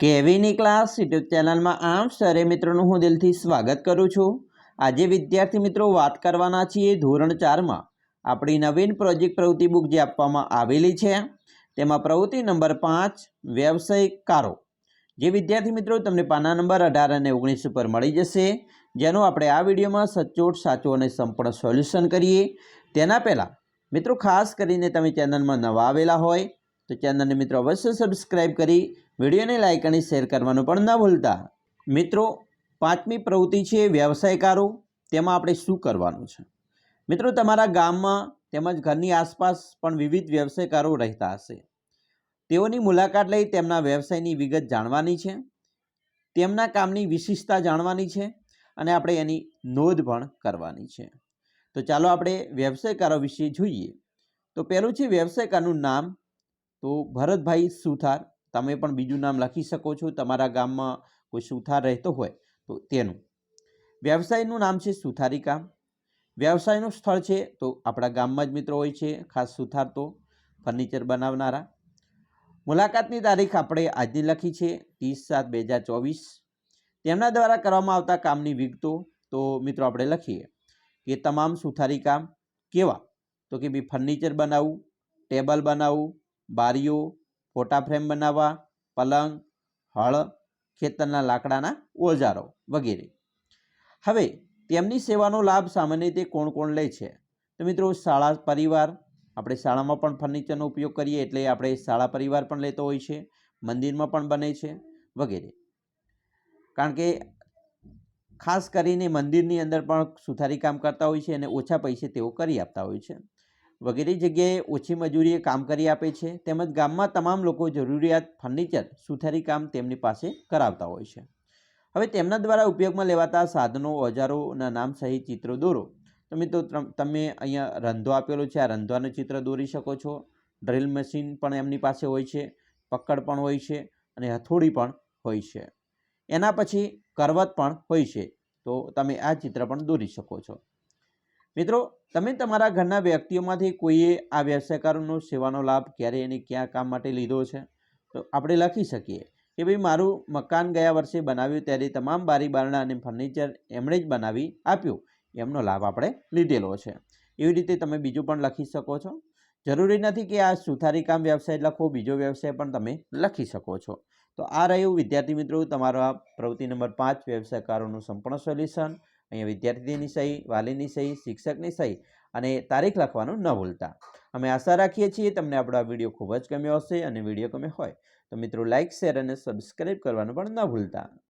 કેવીની class? YouTube ચેનલમાં આમ સરે મિત્રોનું હું દિલથી સ્વાગત કરું છું. આજે વિદ્યાર્થી મિત્રો વાત કરવાના છીએ ધોરણ ચારમાં. આપણી નવીન પ્રોજેક્ટ પ્રવૃત્તિ બુક જે આપવામાં આવેલી છે, તેમાં પ્રવૃત્તિ નંબર પાંચ, વ્યવસાયિક કારો. જે વિદ્યાર્થી મિત્રો તમને પાના નંબર અઢાર અને ઓગણીસ ઉપર મળી જશે, જેનું આપણે આ વિડીયોમાં સચોટ, સાચું અને સંપૂર્ણ સોલ્યુશન કરીએ. તેના પહેલાં, મિત્રો ખાસ કરીને તમે ચેનલમાં નવા આવેલા હોય તો ચેનલને મિત્રો અવશ્ય સબસ્ક્રાઈબ કરી, વિડીયોને લાઇક અને શેર કરવાનું પણ ન ભૂલતા. મિત્રો, પાંચમી પ્રવૃત્તિ છે વ્યવસાયકારો, તેમાં આપણે શું કરવાનું છે? મિત્રો, તમારા ગામમાં તેમજ ઘરની આસપાસ પણ વિવિધ વ્યવસાયકારો રહેતા હશે. તેઓની મુલાકાત લઈ તેમના વ્યવસાયની વિગત જાણવાની છે. તેમના કામની વિશિષ્ટતા જાણવાની છે અને આપણે એની નોંધ પણ કરવાની છે. તો ચાલો આપણે વ્યવસાયકારો વિશે જોઈએ. તો પહેલું છે વ્યવસાયકારનું નામ તો ભરતભાઈ સુથાર, તમે પણ બીજું નામ લખી શકો છો, તમારા ગામમાં કોઈ સુથાર રહેતો હોય તો તેનું. વ્યવસાયનું નામ છે સુથારી કામ વ્યવસાયનું સ્થળ છે તો આપણા ગામમાં જ મિત્રો હોય છે, ખાસ સુથાર તો ફર્નિચર બનાવનારા. મુલાકાતની તારીખ આપણે આજની લખી છે, ત્રીસ સાત બે હજાર ચોવીસ. તેમના દ્વારા કરવામાં આવતા કામની વિગતો તો મિત્રો આપણે લખીએ. કે તમામ સુથારી કામ કેવા? તો કે ભાઈ ફર્નિચર બનાવવું, ટેબલ બનાવવું બારીઓ, ફોટા ફ્રેમ બનાવવા, પલંગ, હળ, ખેતરના લાકડાના ઓજારો વગેરે. હવે, તેમની સેવાનો લાભ સામાન્ય રીતે કોણ કોણ લે છે? તો મિત્રો, શાળા પરિવાર, આપણે શાળામાં પણ ફર્નિચરનો ઉપયોગ કરીએ એટલે આપણે શાળા પરિવાર પણ લેતો હોય છે, મંદિરમાં પણ બને છે, વગેરે. કારણ કે, ખાસ કરીને મંદિરની અંદર પણ સુથારી કામ કરતા હોય છે અને ઓછા પૈસે તેઓ કરી આપતા હોય છે. વગેરે જગ્યાએ ઓછી મજૂરીએ કામ કરી આપે છે. તેમજ ગામમાં તમામ લોકો જરૂરિયાત ફર્નિચર, સુથારી કામ તેમની પાસે કરાવતા હોય છે. હવે તેમના દ્વારા ઉપયોગમાં લેવાતા સાધનો, ઓજારોના નામ સહિત ચિત્રો દોરો. તો મિત્રો તમે અહીંયા રંધો આપેલો છે. આ રંધવાનું ચિત્ર દોરી શકો છો. ડ્રિલ મશીન પણ એમની પાસે હોય છે. પકડ પણ હોય છે અને હથોડી પણ હોય છે. એના પછી કરવત પણ હોય છે. તો તમે આ ચિત્ર પણ દોરી શકો છો. મિત્રો, તમે તમારા ઘરના વ્યક્તિઓમાંથી કોઈએ આ વ્યવસાયકારોનો સેવાનો લાભ ક્યારે અને ક્યાં કામ માટે લીધો છે? તો આપણે લખી શકીએ કે ભાઈ, મારું મકાન ગયા વર્ષે બનાવ્યું ત્યારે તમામ બારી, બારણા અને ફર્નિચર એમણે જ બનાવી આપ્યું. એમનો લાભ આપણે લીધેલો છે. એવી રીતે તમે બીજું પણ લખી શકો છો. જરૂરી નથી કે આ સુથારી કામ વ્યવસાય લખો, બીજો વ્યવસાય પણ તમે લખી શકો છો. તો આ રહ્યું વિદ્યાર્થી મિત્રો, તમારો આ પ્રવૃત્તિ નંબર પાંચ, વ્યવસાયકારોનું સંપૂર્ણ સોલ્યુશન. અહીંયા વિદ્યાર્થીની સહી, વાલીની સહી, શિક્ષકની સહી અને તારીખ લખવાનું ન ભૂલતા. અમે આશા રાખીએ છીએ તમને આપણો આ વીડિયો ખૂબ જ ગમ્યો હશે અને વીડિયો ગમે હોય તો મિત્રો લાઇક શેર અને સબસ્ક્રાઈબ કરવાનું પણ ન ભૂલતા.